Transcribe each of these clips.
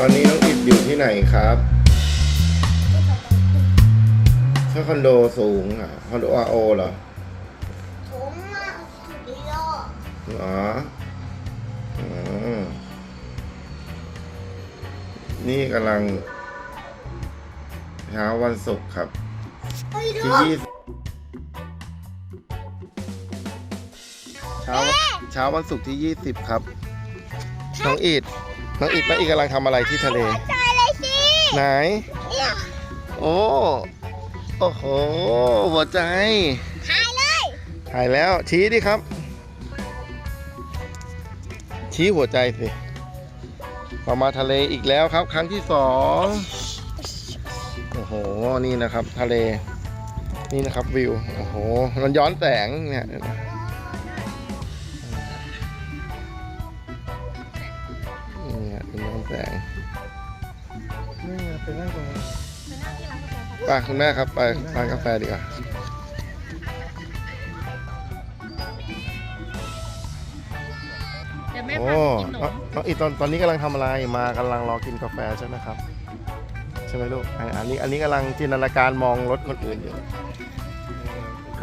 ตอนนี้น้องอิดอยู่ที่ไหนครับใช่คอนโดสูงอะคอนโดอาโอเหรอผมมาสุดโลกเหรออืมนี่กำลังเช้าวันศุกร์ครับไปดูที่ยี่สิบเช้าเช้าวันศุกร์ที่ยี่สิบครับน้องอิด น้องอิดน้องอิดกำลังทำอะไรที่ทะเลใจเลยสิไหน เนี่ยโอ้ โอ้โห หัวใจถ่ายเลยถ่ายแล้วชี้ดิครับ ชี้หัวใจสิเรามาทะเลอีกแล้วครับ ครั้งที่สองโอ้โหนี่นะครับ ทะเล นี่นะครับวิวโอ้โห มันย้อนแสงเนี่ย ไงไปนั่งตรงนี้ไปคุณแม่ครับไปร้านกาแฟดีกว่าเดี๋ยวแม่โอ้พาไปกินขนน้องมน้องอีตอนตอนนี้กำลังทำอะไรมากำลังรอกินกาแฟใช่ไหมครับ ใช่ไหมลูกอะอันนี้อันนี้กำลังจินตนาการมองรถคนอื่นอยู่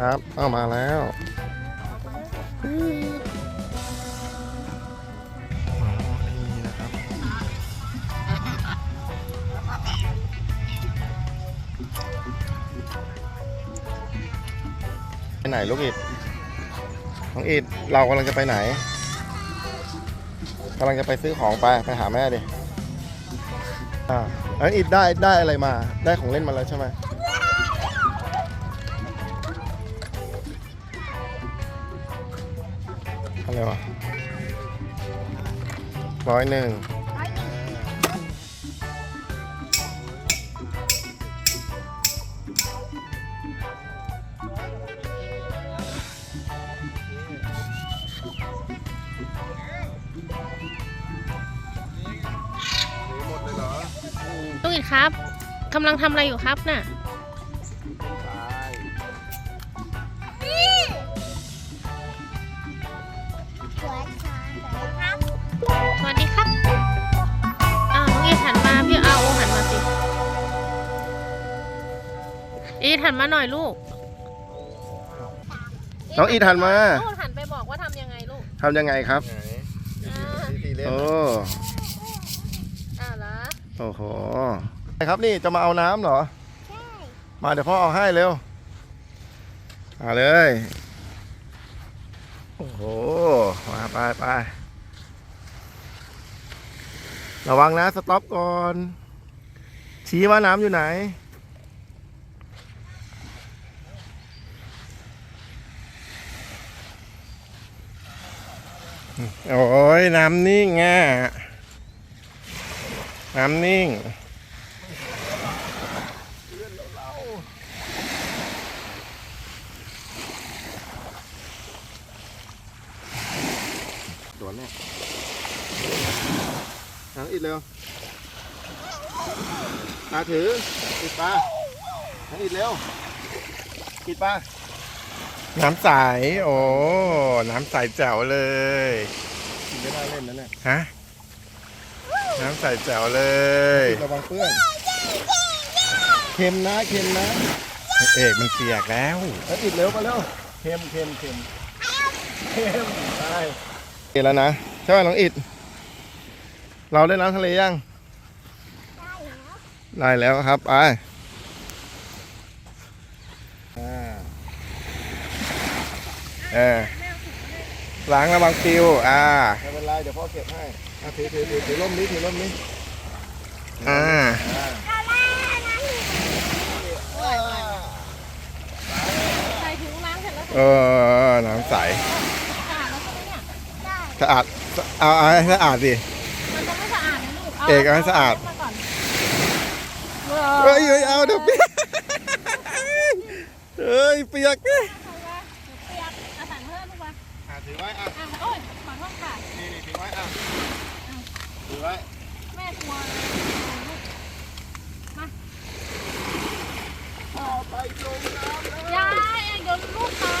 ครับเอามาแล้วอ๋ ไหนลูกอิดน้องอิดเรากำลังจะไปไหนกำลังจะไปซื้อของไปไปหาแม่ดิอ่าอันอีกได้ได้อะไรมา ได้ของเล่นมาแล้วใช่ไหมอะไรวะร้อยหนึ่งำลังทำอะไรอยู่ครับน่ะนี่หัวชายครับสวัสดีครับอ้าวน้องอิดหันมาพี่เอาโอหันมาสิอีดหันมาหน่อยลูกน้องอีทันมาลูกหันไปบอกว่าทำยังไงลูกทำยังไงครับ อ่าโอ้ อ่าเหรอ โอ้โหไครับนี่จะมาเอาน้ำเหรอ ใช่มาเดี๋ยวพ่อเอาให้เร็วมาเลย โอ้โห มาไปไป ระวังนะสต็อปก่อน ชี้ว่าน้ำอยู่ไหน โอ้ยน้ำนิ่งอะ น้ำนิ่ง โดนแน่ทางอิดเร็วตาถือปิดปลาทางอิดเร็วปิดปลาน้ำใส โอ้ น้ำใสแจ๋วเลย กินไม่ได้เล่นนะเนี่ยฮะ น้ำใสแจ๋วเลย ระวังเปื้อนเค็มนะเค็มนะเอกมันเปียกแล้ว แล้วอิดเร็วมาเร็วเค็มเค็มเค็มเค็มใช่ เห็นแล้วนะใช่ไหมน้องอิดเราได้น้ำทะเลยังได้แล้วได้แล้วครับไปอ่าเออล้างระวังปิวอ่าไม่เป็นไรเดี๋ยวพ่อเก็บให้อะถือถือถือถือร่มนี้ถือร่มนี้อ่าเราได้นะนี่ใส่ถุงล้างเสร็จแล้วเออน้ำใส สะอาดแล้วใช่ไหมเนี่ยได้สะอาดเอาเอาให้สะอาดสิ มันจะไม่สะอาดนะลูกเอกเอาให้สะอาดมาก่อนเฮ้ยเฮ้ยเอาเดี๋ยวเปียกเฮ้ยเปียกนี่เปียกอาสั่งเพิ่มลูกวะถือไว้อะอะโอ้ยขอโทษค่ะ นี่นี่ถือไว้อะถือไว้แม่กลัวเลยลูกมาเอาไปจมน้ำแล้วยายเดี๋ยวลูกขา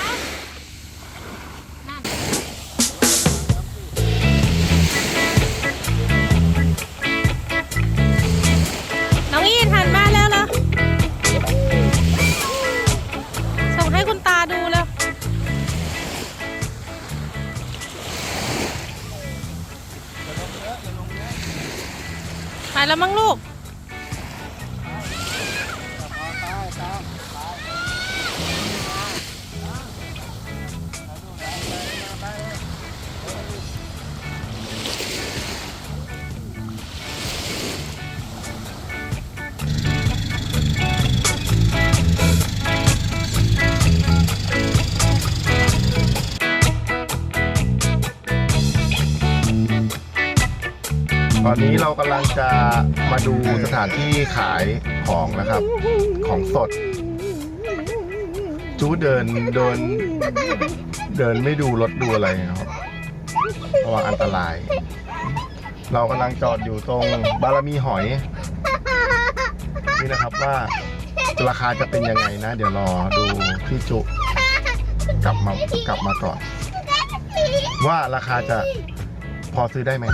ายแล้วมั้งลูกานที่ขายของนะครับ ของสด จูเดินเดิน เดินไม่ดูรถดูอะไรนะครับ เพราะว่าอันตราย เรากำลังจอดอยู่ตรงบารมีหอย นี่นะครับว่าราคาจะเป็นยังไงนะ เดี๋ยวรอดูพี่จุกลับมากลับมาก่อน ว่าราคาจะพอซื้อได้ไหม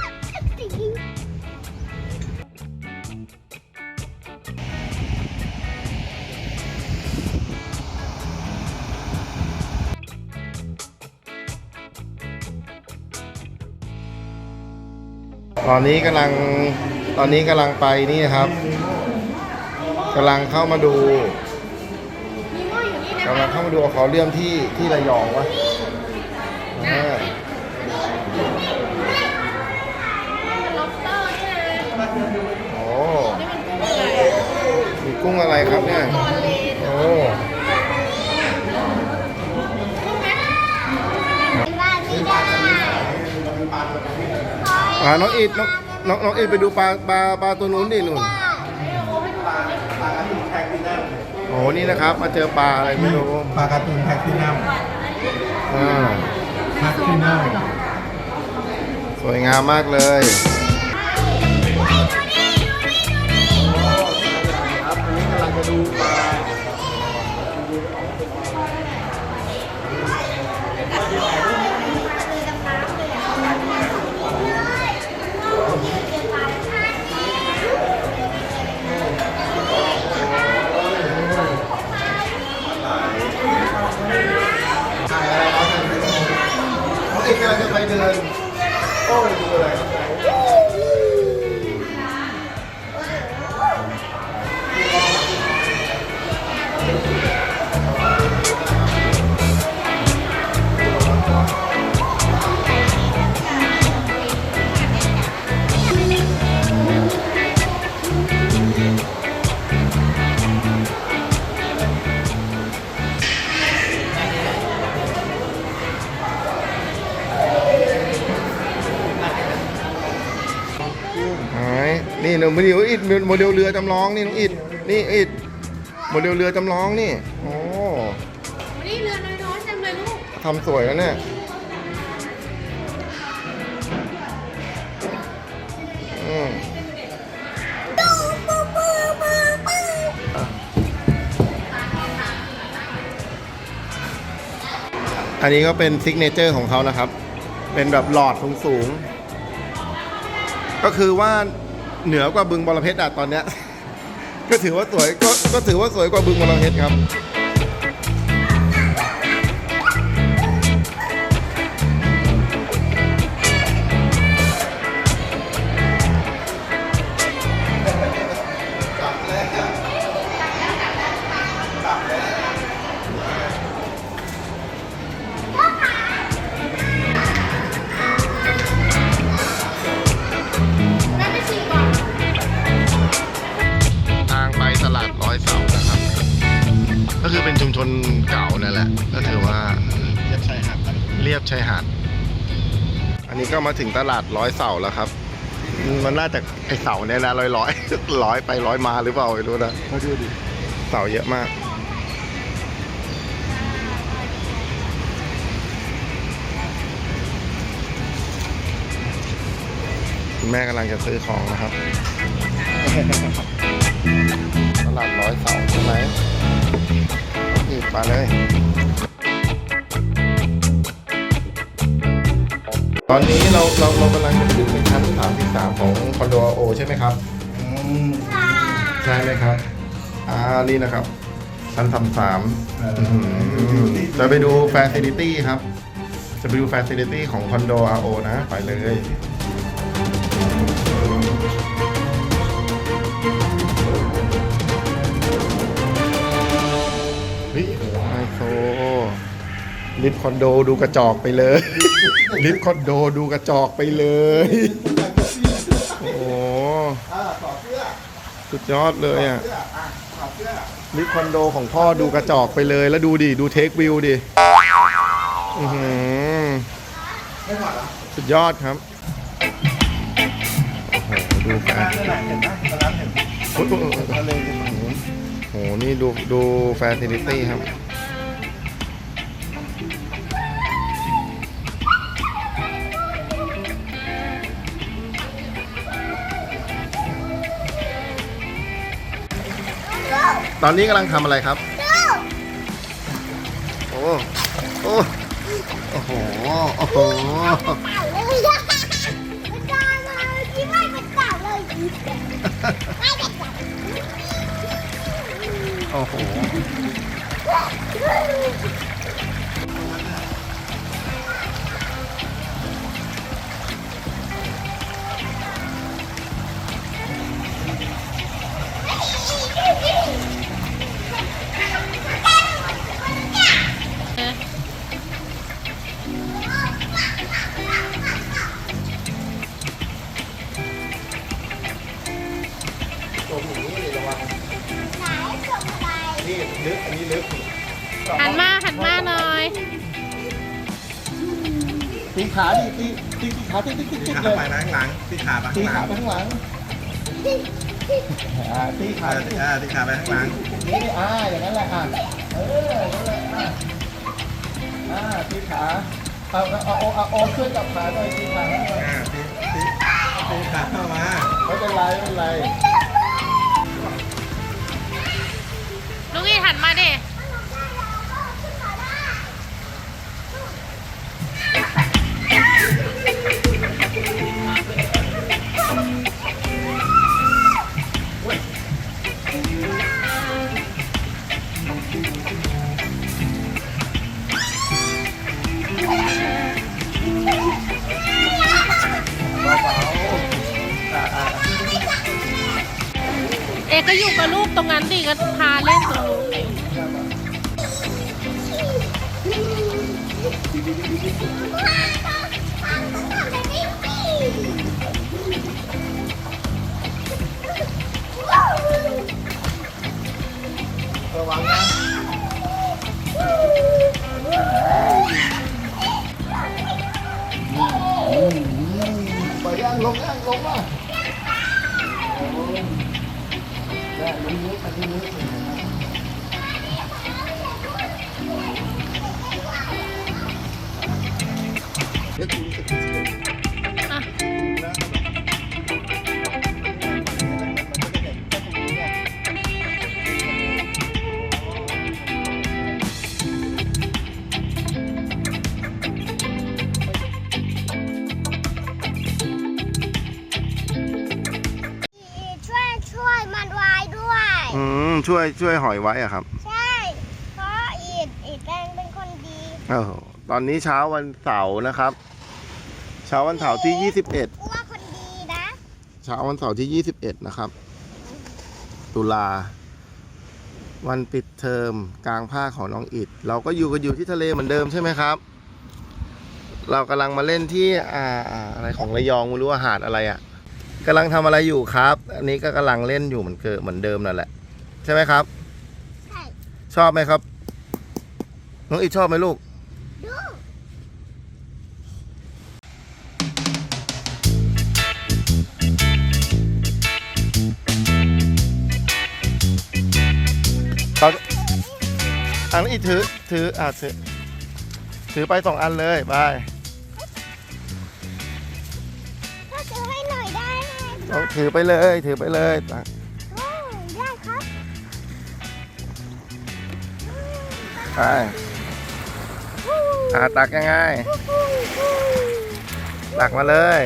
ตอนนี้กำลังตอนนี้กำลังไปนี่ครับกำลังเข้ามาดูกำลังเข้ามาดูเอาขอเลื่อมที่ที่ระยองวะอ่าโอ้มีกุ้งอะไรครับเนี่ยโอ้ที่ได้ อ่าน้องอิดน้องน้องน้องอิดไปดูปลาปลาปลาตัวนู้นดิหนุ่นโอ้โหนี่นะครับ มาเจอปลาอะไรไม่รู้ปลาการ์ตูนแพคทินัมอ่าแพคทินัมสวยงามมากเลยครับอันนี้กำลังจะดูปลา องเอก นี่หนึ่งโมเดลอิดโมเดลเรือจำลองนี่น้องอิดนี่อิดโมเดลเรือจำลองนี่โอ้นี่เรือน้อยๆจังเลยลูกทำสวยแล้วเนี่ยอืมอันนี้ก็เป็นซิกเนเจอร์ของเขานะครับ เป็นแบบหลอดสูงๆก็คือว่า เหนือกว่าบึงบอระเพ็ดอะตอนเนี้ย ก็ถือว่าสวยก็ก็ถือว่าสวยกว่าบึงบอระเพ็ดครับ ถึงตลาดร้อยเสาแล้วครับ มันน่าจะไอเสาเนี่ยนะร้อยร้อยร้อยไปร้อยมาหรือเปล่าไม่รู้นะมาดูดิเสาเยอะมากคุณแม่กำลังจะซื้อของนะครับ ตลาดร้อยเสาใช่ไหมอีกมาเลย ตอนนี้เราเราเรากำลังจะขึ้นเป็นชั้น33ของคอนโดโอใช่ไหมครับอืมใช่ไหมครับ อ่า นี่นะครับ ชั้นสามสามเออจะไปดูแฟซิลิตี้ครับ จะไปดูแฟซิลิตี้ของคอนโด RO นะ ไปเลย ลิฟต์คอนโดดูกระจอกไปเลย ลิฟต์คอนโดดูกระจอกไปเลย โอ้โหอ่าต่อเสื้อสุดยอดเลยอะ เสื้ออะต่อเสื้อลิฟต์คอนโดของพ่อดูกระจอกไปเลย แล้วดูดิ ดูเทควิวดิอื้อหือไม่หมดเหรอสุดยอดครับ โอ้โห ดูแฟร้านนนั่นแหละเห็นไหมตอนนั้นเห็นโอ้โหทะเลอยู่ฝั่งนู้นโอ้โหนี่ดูดูแฟซิลิตี้ครับ ตอนนี้กำลังทำอะไรครับ โอ้โอ้โอ้โหโอ้โหเต่าเขาดิตีตีตีขาติ๊กติ๊กติ๊กติ๊กขาเลยไปนะข้างหลังที่ขาไปตีข้างหขาลังไปข้างหลังอ่าตีเอขาอเออที่ขาไปข้างหลังนี่นี่อ่าอย่างนั้นแหละอะเออนั่นแหละอะอ่าตีขาเอาเอาเอาเอาเอาช่วยจับขาหน่อยตีขาให้หน่อยอ่าตีตีตีขาเข้ามาไม่เป็นไรไม่เป็นไร ระวังนะไปย่า ช่วยช่วยหอยไว้อะครับ ใช่เพราะอีดอีดแปงเป็นคนดีโอ้โหตอนนี้เช้าวันเสาร์นะครับ เช้าวันเสาร์ที่ 21กูว่าคนดีนะเช้าวันเสาร์ที่ 21 นะครับ ตุลา วันปิดเทอมกลางภาคของน้องอิด เราก็อยู่กันอยู่ที่ทะเลเหมือนเดิมใช่ไหมครับ เรากำลังมาเล่นที่อ่าอ่าอะไรของระยองไม่รู้ว่าหาดอะไรอะ่ะกำลังทำอะไรอยู่ครับ อันนี้ก็กำลังเล่นอยู่เหมือนเกิดเหมือนเดิมนั่นแหละ ใช่ไหมครับ ใช่ชอบไหมครับ น้องอิดชอบไหมลูก ดูตอนอันนี้ถือถืออะถือถือไปสองอันเลยไปถ้าซื้อให้หน่อยได้ไหมเอาถือไปเลย ถือไปเลยตัก ไปอ่าตักยังไง ตักมาเลย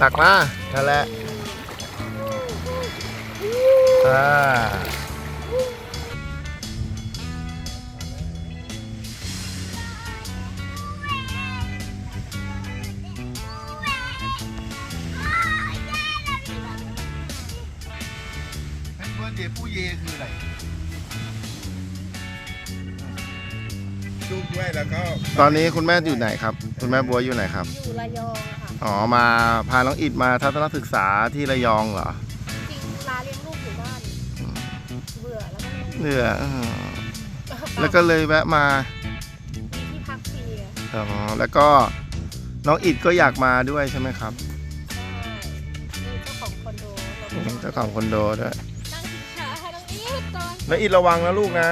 ตักมานั่นแหละอ่าเบอร์เดย์ผู้เยคือ ด้วยแล้วก็ตอนนี้คุณแม่อยู่ไหนครับ คุณแม่บัวอยู่ไหนครับ อยู่ระยองค่ะ อ๋อมาพาน้องอิดมาทัศนศึกษาที่ระยองเหรอจริงลาเลี้ยงลูกอยู่บ้าน เบื่อแล้วก็เลยเหนื่อยอืมแล้วก็เลยแวะมามีที่พักฟรีอะอ๋อแล้วก็น้องอิดก็อยากมาด้วยใช่ไหมครับใช่มีเจ้าของคอนโดเราเจ้าของคอนโดด้วยนั่งกินขาให้น้องอีทก่อน น้องอิดระวังนะลูกนะ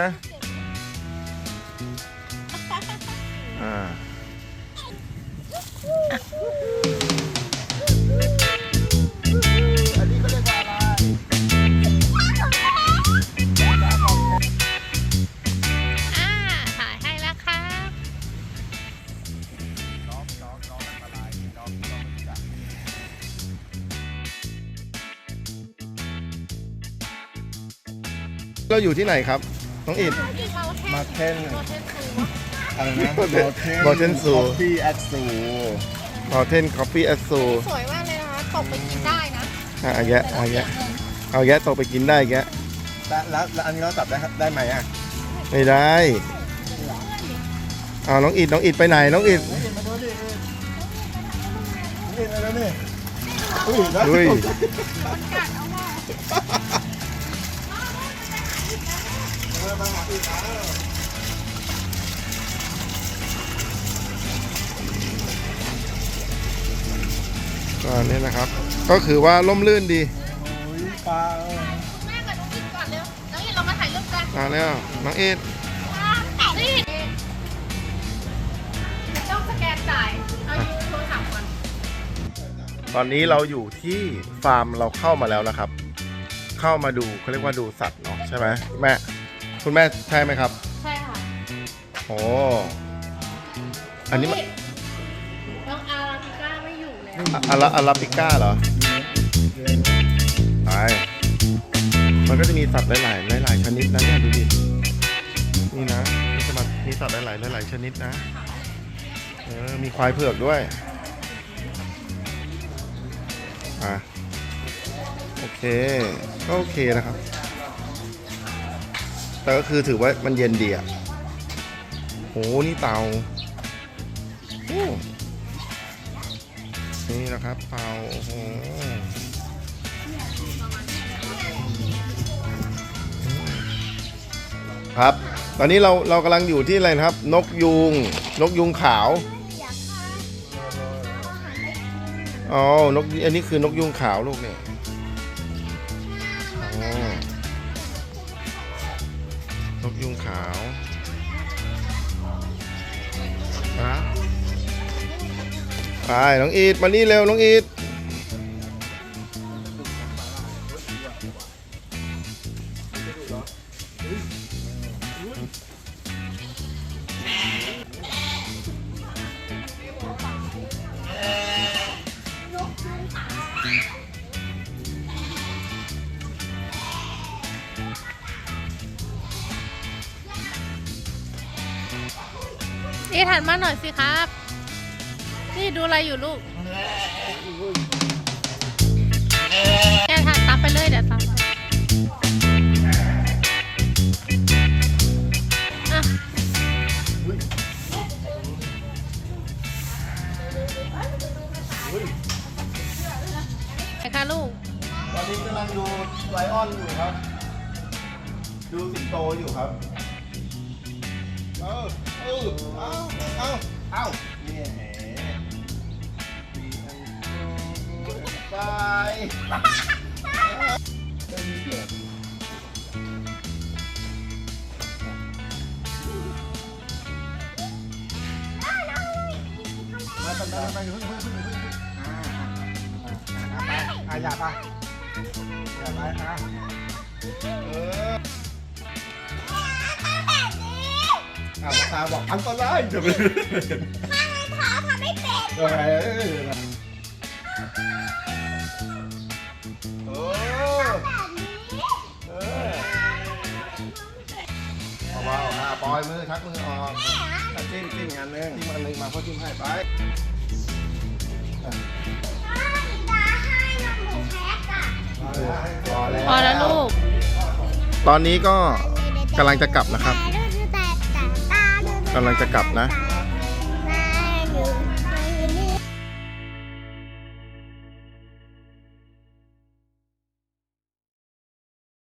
เราอยู่ที่ไหนครับน้องอิด มาเทนโรเทนซูอะไรนะ Mountain Zoo พี่แอดซู Mountain Coffee a s o สวยมากเลยนะคะตกไปกินได้นะอะเอาแยะเอาแยะเอาแยะโตไปกินได้แยะแล้วแล้วแล้วอันนี้เราจับได้ครับได้ไหมอะไม่ได้เอาน้องอิดน้องอิดไปไหนน้องอิดมาดูดินี่แล้วนี่อุ้ยได้ดุย ก็นี่นะครับ ก็คือว่าล่มลื่นดีอุ้ยปลาแม่กับน้องอิทก่อนเร็ว น้องอิทเรามาถ่ายรูปกันมาแล้วน้องอิดนี่ต้องสแกนจ่ายเอายูโทรศัพท์ก่อน ตอนนี้เราอยู่ที่ฟาร์มเราเข้ามาแล้วนะครับ เข้ามาดูเขาเรียกว่าดูสัตว์เนาะใช่ไหมแม่ คุณแม่ใช่ไหมครับ ใช่ค่ะโอ้อันนี้มันน้องอาราบิก้าไม่อยู่แล้วอาราอาราบิก้าเหรอไปมันก็จะมีสัตว์หลาย ๆ หลาย ๆ ชนิดนะเนี่ยดูดิ นี่นะมีสมัมีสัตว์หลาย ๆ หลาย ๆ ชนิดนะ เออ มีควายเผือกด้วย อะ โอเค ก็โอเคนะครับ แต่ก็คือถือว่ามันเย็นดีอะโหนี่เตาโอ้นี่นะครับเตาโอ้โหครับ ตอนนี้เราเรากำลังอยู่ที่อะไรนะครับ นกยูงนกยูงขาวอ๋อนกอันนี้คือนกยูงขาวลูกเนี่ย กยุงขาวไปน้องอีดมานี่เร็วน้องอีด นี่ถัดมาหน่อยสิครับ นี่ดูอะไรอยู่ลูกแกถ่ายตามไปเลยเดี๋ยวตามไปอ่ไปค่ะลูก ตอนนี้กำลังดูไลออนอยู่ครับ ดูสิงโตอยู่ครับ เออ เออเอาเอาเอาเนี่ยแหมบายมาไปไปไปเฮ้ยเฮ้ยเฮ้ยเฮ้ยอ่าอ่าอย่าไปอย่าไปอะเออ อ่าตาบอกอันตรายจะไปขาทำไม่เป็นเออเออแบบนี้เออเอาว่าออกมาปล่อยมือชักมือออกอะจิ้มจิ้มงานหนึงที่มันหนึ่งมาพ่อจิ้มให้ไปตาให้น้องหมูแพ็กอะพอแล้วพอแล้วลูก ตอนนี้ก็กำลังจะกลับนะครับแต่แต่ตาดู กำลังจะกลับนะ